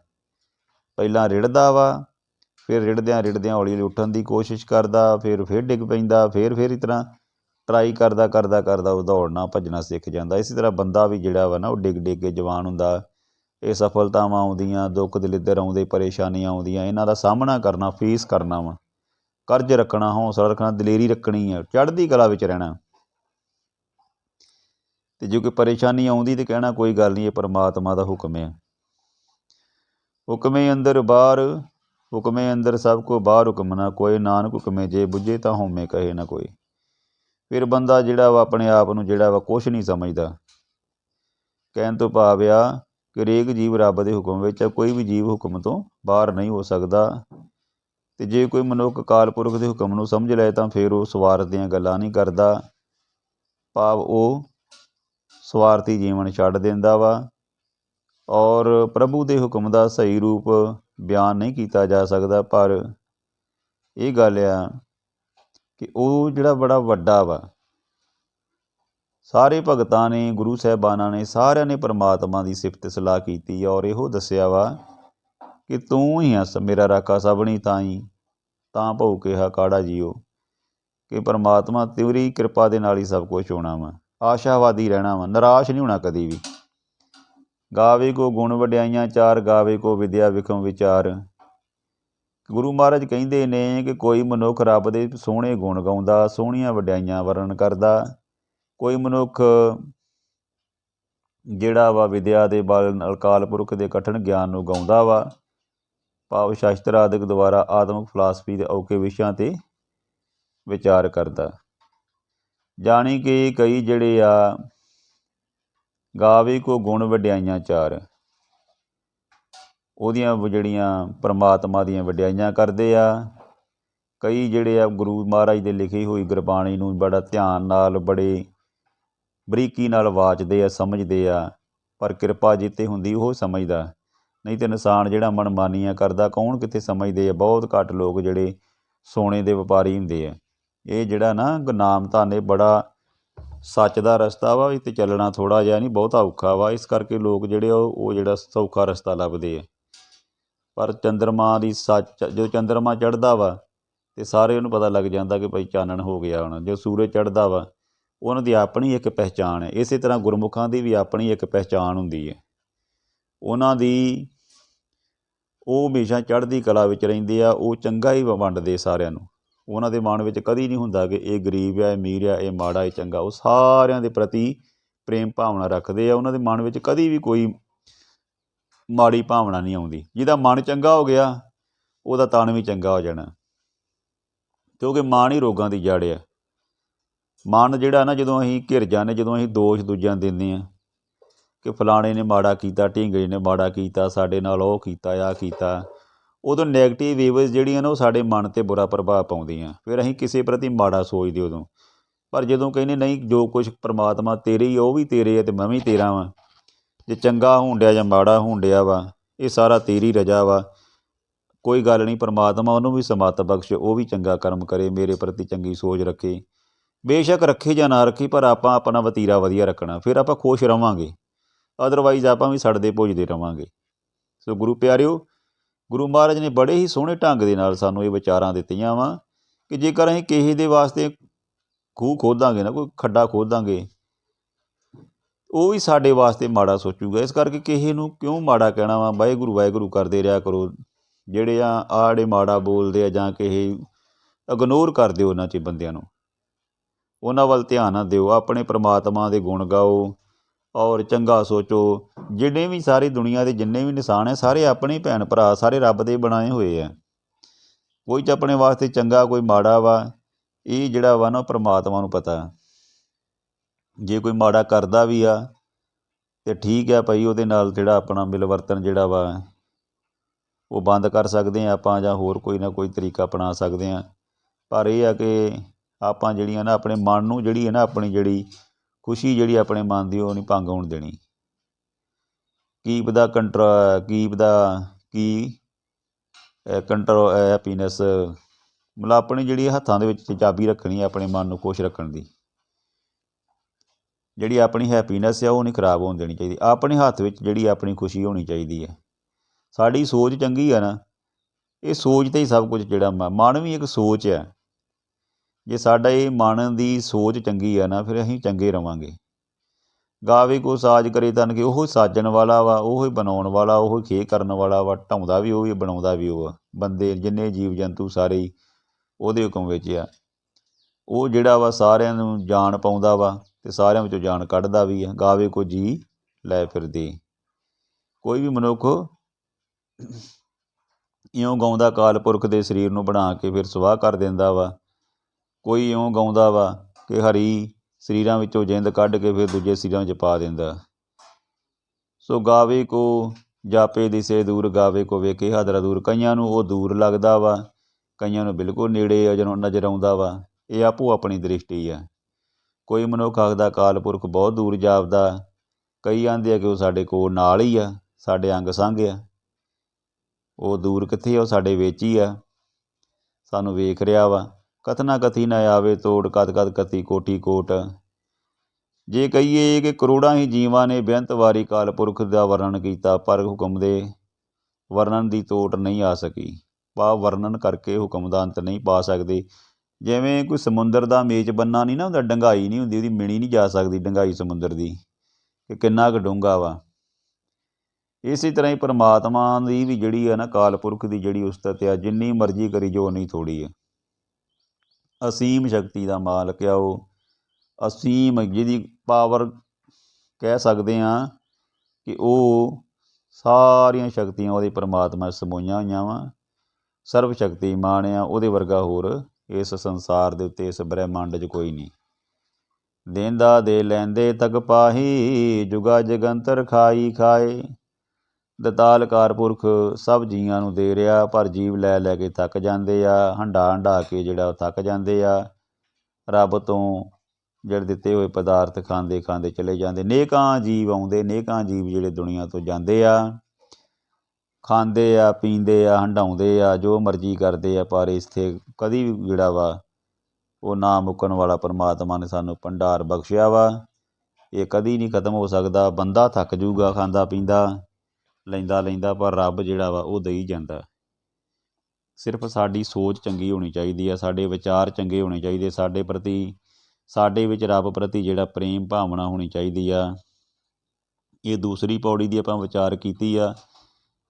ਪਹਿਲਾਂ ਰਿੜਦਾ ਵਾ, ਫਿਰ ਰਿੜਦਿਆਂ ਰਿੜਦਿਆਂ ਹੌਲੀ ਹੌਲੀ ਉੱਠਣ ਦੀ ਕੋਸ਼ਿਸ਼ ਕਰਦਾ, ਫਿਰ ਫਿਰ ਡਿੱਗ ਪੈਂਦਾ, ਫਿਰ ਫਿਰ ਇਸ ਤਰ੍ਹਾਂ ਟਰਾਈ ਕਰਦਾ ਕਰਦਾ ਕਰਦਾ ਉਹ ਦੌੜਨਾ ਭੱਜਣਾ ਸਿੱਖ ਜਾਂਦਾ। ਇਸੇ ਤਰ੍ਹਾਂ ਬੰਦਾ ਵੀ ਜਿਹੜਾ ਵਾ ਨਾ, ਉਹ ਡਿੱਗ ਡਿੱਗ ਕੇ ਜਵਾਨ ਹੁੰਦਾ। ਇਹ ਸਫਲਤਾਵਾਂ ਆਉਂਦੀਆਂ, ਦੁੱਖ ਦਲਿੱਦਰ ਆਉਂਦੇ, ਪਰੇਸ਼ਾਨੀਆਂ ਆਉਂਦੀਆਂ, ਇਹਨਾਂ ਦਾ ਸਾਹਮਣਾ ਕਰਨਾ ਫੇਸ ਕਰਨਾ ਵਾ। ਕਰਜ਼ ਰੱਖਣਾ, ਹੌਸਲਾ ਰੱਖਣਾ, ਦਲੇਰੀ ਰੱਖਣੀ ਆ, ਚੜ੍ਹਦੀ ਕਲਾ ਵਿੱਚ ਰਹਿਣਾ। ਤੇ ਜੇ ਕੋਈ ਪਰੇਸ਼ਾਨੀ ਆਉਂਦੀ ਤੇ ਕਹਿਣਾ ਕੋਈ ਗੱਲ ਨਹੀਂ, ਇਹ ਪਰਮਾਤਮਾ ਦਾ ਹੁਕਮ ਹੈ ਹੁਕਮੇ ਅੰਦਰ ਬਾਹਰ, ਹੁਕਮੇ ਅੰਦਰ ਸਭ ਕੋ ਬਾਹਰ ਹੁਕਮ ਨਾ ਕੋਈ, ਨਾਨਕ ਹੁਕਮੇ ਜੇ ਬੁੱਝੇ ਤਾਂ ਹਉਮੈ ਕਹੇ ਨਾ ਕੋਈ। ਫਿਰ ਬੰਦਾ ਜਿਹੜਾ ਵਾ ਆਪਣੇ ਆਪ ਨੂੰ ਜਿਹੜਾ ਵਾ ਕੁਛ ਨਹੀਂ ਸਮਝਦਾ। ਕਹਿਣ ਤੋਂ ਭਾਵ ਆ ਕਿ ਹਰੇਕ ਜੀਵ ਰੱਬ ਦੇ ਹੁਕਮ ਵਿੱਚ ਆ, ਕੋਈ ਵੀ ਜੀਵ ਹੁਕਮ ਤੋਂ ਬਾਹਰ ਨਹੀਂ ਹੋ ਸਕਦਾ। ਤੇ ਜੇ ਕੋਈ ਮਨੁੱਖ ਅਕਾਲ ਪੁਰਖ ਦੇ ਹੁਕਮ ਨੂੰ ਸਮਝ ਲਏ ਤਾਂ ਫਿਰ ਉਹ ਸਵਾਰਥ ਦੀਆਂ ਗੱਲਾਂ ਨਹੀਂ ਕਰਦਾ। ਭਾਵ ਉਹ ਸਵਾਰਥੀ ਜੀਵਨ ਛੱਡ ਦਿੰਦਾ ਵਾ ਔਰ ਪ੍ਰਭੂ ਦੇ ਹੁਕਮ ਦਾ ਸਹੀ ਰੂਪ ਬਿਆਨ ਨਹੀਂ ਕੀਤਾ ਜਾ ਸਕਦਾ। ਪਰ ਇਹ ਗੱਲ ਆ ਕਿ ਉਹ ਜਿਹੜਾ ਬੜਾ ਵੱਡਾ ਵਾ, ਸਾਰੇ ਭਗਤਾਂ ਨੇ, ਗੁਰੂ ਸਾਹਿਬਾਨਾਂ ਨੇ, ਸਾਰਿਆਂ ਨੇ ਪਰਮਾਤਮਾ ਦੀ ਸਿਫਤ ਸਲਾਹ ਕੀਤੀ ਔਰ ਇਹੋ ਦੱਸਿਆ ਵਾ ਕਿ ਤੂੰ ਹੀ ਹਸ ਮੇਰਾ ਰਾਖਾ ਸਭਣੀ ਤਾਈ, ਤਾਂ ਭਉ ਕਿਹਾ ਕਾੜਾ ਜੀਓ, ਕਿ ਪਰਮਾਤਮਾ ਤੇਰੀ ਕਿਰਪਾ ਦੇ ਨਾਲ ਹੀ ਸਭ ਕੁਝ ਹੋਣਾ ਵਾ, ਆਸ਼ਾਵਾਦੀ ਰਹਿਣਾ ਵਾ, ਨਿਰਾਸ਼ ਨਹੀਂ ਹੋਣਾ ਕਦੀ ਵੀ। ਗਾਵੇ ਕੋ ਗੁਣ ਵਡਿਆਈਆਂ ਚਾਰ, ਗਾਵੇ ਕੋ ਵਿਦਿਆ ਵਿਖਮ ਵਿਚਾਰ ਗੁਰੂ ਮਹਾਰਾਜ ਕਹਿੰਦੇ ਨੇ ਕਿ ਕੋਈ ਮਨੁੱਖ ਰੱਬ ਦੇ ਸੋਹਣੇ ਗੁਣ ਗਾਉਂਦਾ, ਸੋਹਣੀਆਂ ਵਡਿਆਈਆਂ ਵਰਣਨ ਕਰਦਾ। ਕੋਈ ਮਨੁੱਖ ਜਿਹੜਾ ਵਾ ਵਿਦਿਆ ਦੇ ਬਲ ਨਾਲ ਅਕਾਲ ਪੁਰਖ ਦੇ ਕਠਿਨ ਗਿਆਨ ਨੂੰ ਗਾਉਂਦਾ ਵਾ, ਭਾਵ ਸ਼ਾਸਤਰ ਆਦਿਕ ਦੁਆਰਾ ਆਤਮਿਕ ਫਲਸਫੀ ਦੇ ਔਕੇ ਵਿਸ਼ਿਆਂ ਤੇ ਵਿਚਾਰ ਕਰਦਾ। ਜਾਣੀ ਕਿ ਕਈ ਜਿਹੜੇ ਆ, ਗਾਵੇ ਕੋ ਗੁਣ ਵਡਿਆਈਆਂ ਚਾਰ। ਉਹਦੀਆਂ ਜਿਹੜੀਆਂ ਪਰਮਾਤਮਾ ਦੀਆਂ ਵਡਿਆਈਆਂ ਕਰਦੇ ਆ। ਕਈ ਜਿਹੜੇ ਆ ਗੁਰੂ ਮਹਾਰਾਜ ਦੇ ਲਿਖੀ ਹੋਈ ਗੁਰਬਾਣੀ ਨੂੰ ਬੜਾ ਧਿਆਨ ਨਾਲ, ਬੜੇ ਬਰੀਕੀ ਨਾਲ ਵਾਚਦੇ ਆ, ਸਮਝਦੇ ਆ, ਪਰ ਕਿਰਪਾ ਜਿੱਤੇ ਹੁੰਦੀ ਉਹ ਸਮਝਦਾ। ਨਹੀਂ ਤੇ ਇਨਸਾਨ ਜਿਹੜਾ ਮਨਮਾਨੀਆਂ ਕਰਦਾ, ਕੌਣ ਕਿਤੇ ਸਮਝਦੇ ਆ? ਬਹੁਤ ਘੱਟ ਲੋਕ ਜਿਹੜੇ ਸੋਨੇ ਦੇ ਵਪਾਰੀ ਹੁੰਦੇ ਆ। ਇਹ ਜਿਹੜਾ ਨਾ ਗੁਨਾਮ ਧਾਨੇ ਬੜਾ ਸੱਚ ਦਾ ਰਸਤਾ ਵਾ, ਇਹ ਤੇ ਚੱਲਣਾ ਥੋੜਾ ਜਿਹਾ ਨਹੀਂ, ਬਹੁਤਾ ਔਖਾ ਵਾ। ਇਸ ਕਰਕੇ ਲੋਕ ਜਿਹੜੇ ਆ, ਉਹ ਜਿਹੜਾ ਸੌਖਾ ਰਸਤਾ ਲੱਭਦੇ ਆ। ਪਰ ਚੰਦਰਮਾ ਦੀ ਸੱਚ ਜੋ ਚੰਦਰਮਾ ਚੜ੍ਹਦਾ ਵਾ ਤੇ ਸਾਰੇ ਉਹਨੂੰ ਪਤਾ ਲੱਗ ਜਾਂਦਾ ਕਿ ਭਾਈ ਚਾਨਣ ਹੋ ਗਿਆ ਹੁਣ ਜੋ ਸੂਰਜ ਚੜ੍ਹਦਾ ਵਾ, ਉਹਨਾਂ ਦੀ ਆਪਣੀ ਇੱਕ ਪਹਿਚਾਣ ਹੈ। ਇਸੇ ਤਰ੍ਹਾਂ ਗੁਰਮੁਖਾਂ ਦੀ ਵੀ ਆਪਣੀ ਇੱਕ ਪਹਿਚਾਣ ਹੁੰਦੀ ਹੈ। ਉਹਨਾਂ ਦੀ ਉਹ ਹਮੇਸ਼ਾ ਚੜ੍ਹਦੀ ਕਲਾ ਵਿੱਚ ਰਹਿੰਦੇ ਆ, ਉਹ ਚੰਗਾ ਹੀ ਵੰਡਦੇ ਸਾਰਿਆਂ ਨੂੰ। ਉਹਨਾਂ ਦੇ ਮਨ ਵਿੱਚ ਕਦੀ ਨਹੀਂ ਹੁੰਦਾ ਕਿ ਇਹ ਗਰੀਬ ਆ, ਇਹ ਅਮੀਰ ਆ, ਇਹ ਮਾੜਾ, ਇਹ ਚੰਗਾ। ਉਹ ਸਾਰਿਆਂ ਦੇ ਪ੍ਰਤੀ ਪ੍ਰੇਮ ਭਾਵਨਾ ਰੱਖਦੇ ਆ। ਉਹਨਾਂ ਦੇ ਮਨ ਵਿੱਚ ਕਦੀ ਵੀ ਕੋਈ ਮਾੜੀ ਭਾਵਨਾ ਨਹੀਂ ਆਉਂਦੀ। ਜਿਹਦਾ ਮਨ ਚੰਗਾ ਹੋ ਗਿਆ, ਉਹਦਾ ਤਨ ਵੀ ਚੰਗਾ ਹੋ ਜਾਣਾ। ਕਿਉਂਕਿ ਮਨ ਹੀ ਰੋਗਾਂ ਦੀ ਜੜ ਆ। ਮਨ ਜਿਹੜਾ ਨਾ, ਜਦੋਂ ਅਸੀਂ ਘਿਰ ਜਾਂਦੇ, ਜਦੋਂ ਅਸੀਂ ਦੋਸ਼ ਦੂਜਿਆਂ ਨੂੰ ਦਿੰਦੇ ਆ ਕਿ ਫਲਾਣੇ ਨੇ ਮਾੜਾ ਕੀਤਾ ਢੀਂਗੜੇ ਨੇ ਮਾੜਾ ਕੀਤਾ, ਸਾਡੇ ਨਾਲ ਉਹ ਕੀਤਾ ਆ ਕੀਤਾ, ਉਦੋਂ 네ਗੇਟਿਵ ਵੇਵਸ ਜਿਹੜੀਆਂ ਨੇ, ਉਹ ਸਾਡੇ ਮਨ ਤੇ ਬੁਰਾ ਪ੍ਰਭਾਵ ਪਾਉਂਦੀਆਂ। ਫਿਰ ਅਸੀਂ ਕਿਸੇ ਪ੍ਰਤੀ ਮਾੜਾ ਸੋਚਦੇ ਉਦੋਂ। ਪਰ ਜਦੋਂ ਕਹਿੰਦੇ, ਨਹੀਂ, ਜੋ ਕੁਝ ਪ੍ਰਮਾਤਮਾ ਤੇਰੇ ਹੀ ਉਹ ਵੀ ਤੇਰੇ ਹੈ ਤੇ ਮੈਂ ਵੀ ਤੇਰਾ ਵਾਂ। ਜੇ ਚੰਗਾ ਹੋਣ ਡਿਆ ਜਾਂ ਮਾੜਾ ਹੋਣ ਡਿਆ ਵਾ, ਇਹ ਸਾਰਾ ਤੇਰੀ ਰਜਾ ਵਾ। ਕੋਈ ਗੱਲ ਨਹੀਂ, ਪਰਮਾਤਮਾ ਉਹਨੂੰ ਵੀ ਸਮਤ ਬਖਸ਼, ਉਹ ਵੀ ਚੰਗਾ ਕਰਮ ਕਰੇ, ਮੇਰੇ ਪ੍ਰਤੀ ਚੰਗੀ ਸੋਚ ਰੱਖੇ। ਬੇਸ਼ੱਕ ਰੱਖੇ ਜਾਂ ਨਾ ਰੱਖੇ, ਪਰ ਆਪਾਂ ਆਪਣਾ ਵਤੀਰਾ ਵਧੀਆ ਰੱਖਣਾ, ਫਿਰ ਆਪਾਂ ਖੁਸ਼ ਰਵਾਂਗੇ। ਅਦਰਵਾਈਜ਼ ਆਪਾਂ ਵੀ ਸੜਦੇ ਭੁੱਜਦੇ ਰਵਾਂਗੇ। ਸੋ ਗੁਰੂ ਪਿਆਰਿਓ, ਗੁਰੂ ਮਹਾਰਾਜ ਨੇ ਬੜੇ ਹੀ ਸੋਹਣੇ ਢੰਗ ਦੇ ਨਾਲ ਸਾਨੂੰ ਇਹ ਵਿਚਾਰਾਂ ਦਿੱਤੀਆਂ ਵਾ ਕਿ ਜੇਕਰ ਅਸੀਂ ਕਿਸੇ ਦੇ ਵਾਸਤੇ ਖੂਹ ਖੋਦਾਂਗੇ ਨਾ, ਕੋਈ ਖੱਡਾ ਖੋਦਾਂਗੇ ਉਹ ਵੀ ਸਾਡੇ ਵਾਸਤੇ ਮਾੜਾ ਸੋਚੂਗਾ। ਇਸ ਕਰਕੇ ਕਿਸੇ ਨੂੰ ਕਿਉਂ ਮਾੜਾ ਕਹਿਣਾ ਵਾ? ਵਾਹਿਗੁਰੂ ਵਾਹਿਗੁਰੂ ਕਰਦੇ ਰਿਹਾ ਕਰੋ। ਜਿਹੜੇ ਆ ਆੜੇ ਮਾੜਾ ਬੋਲਦੇ ਆ ਜਾਂ ਕਿਸੇ ਇਗਨੋਰ ਕਰ ਦਿਓ ਉਹਨਾਂ 'ਚ ਬੰਦਿਆਂ ਨੂੰ। ਉਹਨਾਂ ਵੱਲ ਧਿਆਨ ਨਾ ਦਿਓ। ਆਪਣੇ ਪ੍ਰਮਾਤਮਾ ਦੇ ਗੁਣ ਗਾਓ ਔਰ ਚੰਗਾ ਸੋਚੋ। ਜਿਹੜੇ ਵੀ ਸਾਰੀ ਦੁਨੀਆ ਦੇ ਜਿੰਨੇ ਵੀ ਇਨਸਾਨ ਹੈ ਸਾਰੇ ਆਪਣੇ ਭੈਣ ਭਰਾ, ਸਾਰੇ ਰੱਬ ਦੇ ਬਣਾਏ ਹੋਏ ਆ। ਕੋਈ ਚ ਆਪਣੇ ਵਾਸਤੇ ਚੰਗਾ, ਕੋਈ ਮਾੜਾ ਵਾ, ਇਹ ਜਿਹੜਾ ਵਾ ਨਾ ਪ੍ਰਮਾਤਮਾ ਨੂੰ ਪਤਾ। ਜੇ ਕੋਈ ਮਾੜਾ ਕਰਦਾ ਵੀ ਆ, ਤਾਂ ਠੀਕ ਆ ਭਾਈ, ਉਹਦੇ ਨਾਲ ਜਿਹੜਾ ਆਪਣਾ ਮਿਲਵਰਤਨ ਜਿਹੜਾ ਵਾ, ਉਹ ਬੰਦ ਕਰ ਸਕਦੇ ਆ ਆਪਾਂ ਜਾਂ ਹੋਰ ਕੋਈ ਨਾ ਕੋਈ ਤਰੀਕਾ ਅਪਣਾ ਸਕਦੇ ਆ। ਪਰ ਇਹ ਆ ਕਿ ਆਪਾਂ ਜਿਹੜੀਆਂ ਨਾ ਆਪਣੇ ਮਨ ਨੂੰ ਜਿਹੜੀ ਹੈ ਨਾ ਆਪਣੀ ਜਿਹੜੀ ਖੁਸ਼ੀ ਜਿਹੜੀ ਆਪਣੇ ਮਨ ਦੀ, ਉਹ ਨਹੀਂ ਭੰਗ ਹੋਣ ਦੇਣੀ। Keep the control keep the Ki control happiness, ਮਤਲਬ ਆਪਣੀ ਜਿਹੜੀ ਹੱਥਾਂ ਦੇ ਵਿੱਚ ਚਾਬੀ ਰੱਖਣੀ ਹੈ ਆਪਣੇ ਮਨ ਨੂੰ, ਖੁਸ਼ ਰੱਖਣ ਦੀ। ਜਿਹੜੀ ਆਪਣੀ ਹੈਪੀਨੈਸ ਆ, ਉਹ ਨਹੀਂ ਖਰਾਬ ਹੋਣ ਦੇਣੀ ਚਾਹੀਦੀ। ਆਪਣੇ ਹੱਥ ਵਿੱਚ ਜਿਹੜੀ ਆਪਣੀ ਖੁਸ਼ੀ ਹੋਣੀ ਚਾਹੀਦੀ ਹੈ। ਸਾਡੀ ਸੋਚ ਚੰਗੀ ਆ ਨਾ, ਇਹ ਸੋਚ ਤੇ ਹੀ ਸਭ ਕੁਝ ਜਿਹੜਾ ਮ- ਮਨ ਵੀ ਇੱਕ ਸੋਚ ਹੈ ਜੇ ਸਾਡਾ ਇਹ ਮਨ ਦੀ ਸੋਚ ਚੰਗੀ ਆ ਨਾ, ਫਿਰ ਅਸੀਂ ਚੰਗੇ ਰਵਾਂਗੇ। ਗਾਵੇ ਕੋ ਸਾਜ ਕਰੇ ਤਨ ਕੇ, ਉਹ ਸਾਜਣ ਵਾਲਾ ਵਾ, ਉਹ ਹੀ ਬਣਾਉਣ ਵਾਲਾ, ਉਹ ਹੀ ਖੇ ਕਰਨ ਵਾਲਾ ਵਾ, ਢਾਉਂਦਾ ਵੀ ਉਹ ਹੀ ਬਣਾਉਂਦਾ ਵੀ ਉਹ। ਆ ਬੰਦੇ ਜਿੰਨੇ ਜੀਵ ਜੰਤੂ ਸਾਰੇ ਹੀ ਉਹਦੇ ਹੁਕਮ ਵਿੱਚ ਆ। ਉਹ ਜਿਹੜਾ ਵਾ ਸਾਰਿਆਂ ਨੂੰ ਜਾਣ ਪਾਉਂਦਾ ਵਾ ਤੇ ਸਾਰਿਆਂ ਵਿੱਚੋਂ ਜਾਨ ਕੱਢਦਾ ਵੀ ਆ, ਗਾਵੇ ਕੋ ਜੀ, ਲੈ ਫਿਰਦੀ ਕੋਈ ਵੀ ਮਨੁੱਖ ਇਉਂ ਗਾਉਂਦਾ ਕਾਲ ਪੁਰਖ ਦੇ ਸਰੀਰ ਨੂੰ ਬਣਾ ਕੇ ਫਿਰ ਸਵਾਹ ਕਰ ਦਿੰਦਾ ਵਾ। ਕੋਈ ਇਉਂ ਗਾਉਂਦਾ ਵਾ ਕਿ ਹਰੀ ਸਰੀਰਾਂ ਵਿੱਚੋਂ ਜਿੰਦ ਕੱਢ ਕੇ ਫਿਰ ਦੂਜੇ ਸਰੀਰਾਂ ਵਿੱਚ ਪਾ ਦਿੰਦਾ। ਸੋ ਗਾਵੇ ਕੋ ਜਾਪੇ ਦਿਸੇ ਦੂਰ, ਗਾਵੇ ਕੋ ਵੇਖੇ ਹਾਦਰਾ ਦੂਰ। ਕਈਆਂ ਨੂੰ ਉਹ ਦੂਰ ਲੱਗਦਾ ਵਾ, ਕਈਆਂ ਨੂੰ ਬਿਲਕੁਲ ਨੇੜੇ ਆ ਜਦੋਂ ਨਜ਼ਰ ਆਉਂਦਾ ਵਾ। ਇਹ ਆਪੋ ਆਪਣੀ ਦ੍ਰਿਸ਼ਟੀ ਆ। ਕੋਈ ਮਨੁੱਖ ਆਖਦਾ, ਕਾਲ ਪੁਰਖ ਬਹੁਤ ਦੂਰ ਜਾਪਦਾ ਕਈ ਆਂਦੇ ਆ ਕਿ ਉਹ ਸਾਡੇ ਕੋਲ ਨਾਲ ਹੀ ਆ, ਸਾਡੇ ਅੰਗ ਸੰਗ ਆ। ਉਹ ਦੂਰ ਕਿੱਥੇ ਆ? ਉਹ ਸਾਡੇ ਵਿੱਚ ਹੀ ਆ। ਸਾਨੂੰ ਵੇਖ ਰਿਹਾ ਵਾ, ਕਥਨਾ ਕਥੀ ਨਾ ਆਵੇ, ਤੋੜ ਕਦ ਕਦ ਕਤੀ ਕੋਟੀ ਕੋਟ। ਜੇ ਕਹੀਏ ਕਿ ਕਰੋੜਾਂ ਹੀ ਜੀਵਾਂ ਨੇ ਬੇਅੰਤ ਵਾਰੀ ਕਾਲ ਪੁਰਖ ਦਾ ਵਰਣਨ ਕੀਤਾ, ਪਰ ਹੁਕਮ ਦੇ ਵਰਣਨ ਦੀ ਤੋਟ ਨਹੀਂ ਆ ਸਕੀ। ਪਾ ਵਰਣਨ ਕਰਕੇ ਹੁਕਮ ਦਾ ਅੰਤ ਨਹੀਂ ਪਾ ਸਕਦੇ। ਜਿਵੇਂ ਕੋਈ ਸਮੁੰਦਰ ਦਾ ਮੇਚ ਬੰਨਾ ਨਹੀਂ ਨਾ ਹੁੰਦਾ, ਡੰਗਾਈ ਨਹੀਂ ਹੁੰਦੀ, ਉਹਦੀ ਮਿਣੀ ਨਹੀਂ ਜਾ ਸਕਦੀ ਡੰਗਾਈ ਸਮੁੰਦਰ ਦੀ, ਕਿ ਕਿੰਨਾ ਕੁ ਡੂੰਘਾ ਵਾ। ਇਸੇ ਤਰ੍ਹਾਂ ਹੀ ਪਰਮਾਤਮਾ ਦੀ ਵੀ ਜਿਹੜੀ ਹੈ ਨਾ, ਕਾਲ ਪੁਰਖ ਦੀ ਜਿਹੜੀ ਉਸਤਤ ਆ, ਜਿੰਨੀ ਮਰਜ਼ੀ ਕਰੀ ਜੋ ਨਹੀਂ ਥੋੜੀ ਹੈ ਅਸੀਮ ਸ਼ਕਤੀ ਦਾ ਮਾਲਕ ਆ ਉਹ। ਅਸੀਮ ਜਿਹਦੀ ਪਾਵਰ ਕਹਿ ਸਕਦੇ ਹਾਂ ਕਿ ਉਹ ਸਾਰੀਆਂ ਸ਼ਕਤੀਆਂ ਉਹਦੇ ਪਰਮਾਤਮਾ ਸਮੋਈਆਂ ਹੋਈਆਂ ਵਾ। ਸਰਵ ਸ਼ਕਤੀਮਾਨ ਆ, ਉਹਦੇ ਵਰਗਾ ਹੋਰ ਇਸ ਸੰਸਾਰ ਦੇ ਉੱਤੇ ਇਸ ਬ੍ਰਹਿਮੰਡ 'ਚ ਕੋਈ ਨਹੀਂ। ਦੇਂਦਾ ਦੇ ਲੈਂਦੇ ਤਕ ਪਾਹੀ, ਜੁਗਾ ਜਗੰਤਰ ਖਾਈ ਖਾਏ। ਦਤਾਲ ਕਾਰਪੁਰਖ ਸਭ ਜੀਆਂ ਨੂੰ ਦੇ ਰਿਹਾ ਪਰ ਜੀਵ ਲੈ ਲੈ ਕੇ ਥੱਕ ਜਾਂਦੇ ਆ, ਹੰਡਾ ਹੰਡਾ ਕੇ ਜਿਹੜਾ ਉਹ ਥੱਕ ਜਾਂਦੇ ਆ। ਰੱਬ ਤੋਂ ਜਿਹੜੇ ਦਿੱਤੇ ਹੋਏ ਪਦਾਰਥ ਖਾਂਦੇ ਖਾਂਦੇ ਚਲੇ ਜਾਂਦੇ। ਨੇਕਾਂ ਜੀਵ ਆਉਂਦੇ, ਨੇਕਾਂ ਜੀਵ ਜਿਹੜੇ ਦੁਨੀਆ ਤੋਂ ਜਾਂਦੇ ਆ। ਖਾਂਦੇ ਆ, ਪੀਂਦੇ ਆ ਹੰਡਾਉਂਦੇ ਆ, ਜੋ ਮਰਜ਼ੀ ਕਰਦੇ ਆ, ਪਰ ਇੱਥੇ ਕਦੀ ਵੀ ਜਿਹੜਾ ਵਾ। ਉਹ ਨਾ ਮੁੱਕਣ ਵਾਲਾ ਪਰਮਾਤਮਾ ਨੇ ਸਾਨੂੰ ਭੰਡਾਰ ਬਖਸ਼ਿਆ ਵਾ। ਇਹ ਕਦੀ ਨਹੀਂ ਖਤਮ ਹੋ ਸਕਦਾ। ਬੰਦਾ ਥੱਕ ਜੂਗਾ ਖਾਂਦਾ ਪੀਂਦਾ, ਲੈਂਦਾ ਲੈਂਦਾ, ਪਰ ਰੱਬ ਜਿਹੜਾ ਵਾ ਉਹ ਦੇਈ ਜਾਂਦਾ। ਸਿਰਫ ਸਾਡੀ ਸੋਚ ਚੰਗੀ ਹੋਣੀ ਚਾਹੀਦੀ ਆ, ਸਾਡੇ ਵਿਚਾਰ ਚੰਗੇ ਹੋਣੇ ਚਾਹੀਦੇ, ਸਾਡੇ ਪ੍ਰਤੀ, ਸਾਡੇ ਵਿੱਚ ਰੱਬ ਪ੍ਰਤੀ ਜਿਹੜਾ ਪ੍ਰੇਮ ਭਾਵਨਾ ਹੋਣੀ ਚਾਹੀਦੀ ਆ। ਇਹ ਦੂਸਰੀ ਪੌੜੀ ਦੀ ਆਪਾਂ ਵਿਚਾਰ ਕੀਤੀ ਆ।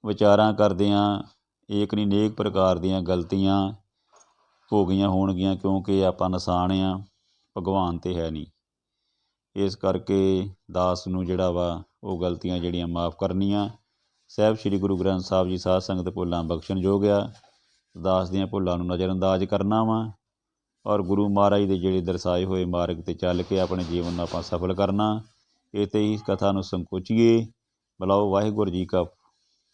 ਵਿਚਾਰਾਂ ਕਰਦਿਆਂ, ਏਕ ਨਹੀਂ ਨੇਕ ਪ੍ਰਕਾਰ ਦੀਆਂ ਗਲਤੀਆਂ ਭੋਗੀਆਂ ਹੋਣਗੀਆਂ ਕਿਉਂਕਿ ਆਪਾਂ ਇਨਸਾਨ ਹਾਂ ਭਗਵਾਨ ਤਾਂ ਹੈ ਨਹੀਂ ਇਸ ਕਰਕੇ ਦਾਸ ਨੂੰ ਜਿਹੜਾ ਵਾ, ਉਹ ਗਲਤੀਆਂ ਜਿਹੜੀਆਂ ਮਾਫ ਕਰਨੀਆਂ। ਸਾਹਿਬ ਸ੍ਰੀ ਗੁਰੂ ਗ੍ਰੰਥ ਸਾਹਿਬ ਜੀ ਸਾਧ ਸੰਗਤ ਭੁੱਲਾਂ ਬਖਸ਼ਣਯੋਗ ਆ। ਦਾਸ ਦੀਆਂ ਭੁੱਲਾਂ ਨੂੰ ਨਜ਼ਰਅੰਦਾਜ਼ ਕਰਨਾ ਵਾ ਔਰ ਗੁਰੂ ਮਹਾਰਾਜ ਦੇ ਜਿਹੜੇ ਦਰਸਾਏ ਹੋਏ ਮਾਰਗ ਤੇ ਚੱਲ ਕੇ ਆਪਣੇ ਜੀਵਨ ਨੂੰ ਆਪਾਂ ਸਫਲ ਕਰਨਾ, ਇਹ ਤੇ ਹੀ ਕਥਾ ਨੂੰ ਸੰਕੋਚੀਏ। ਬੁਲਾਓ ਵਾਹਿਗੁਰੂ ਜੀ ਕਾ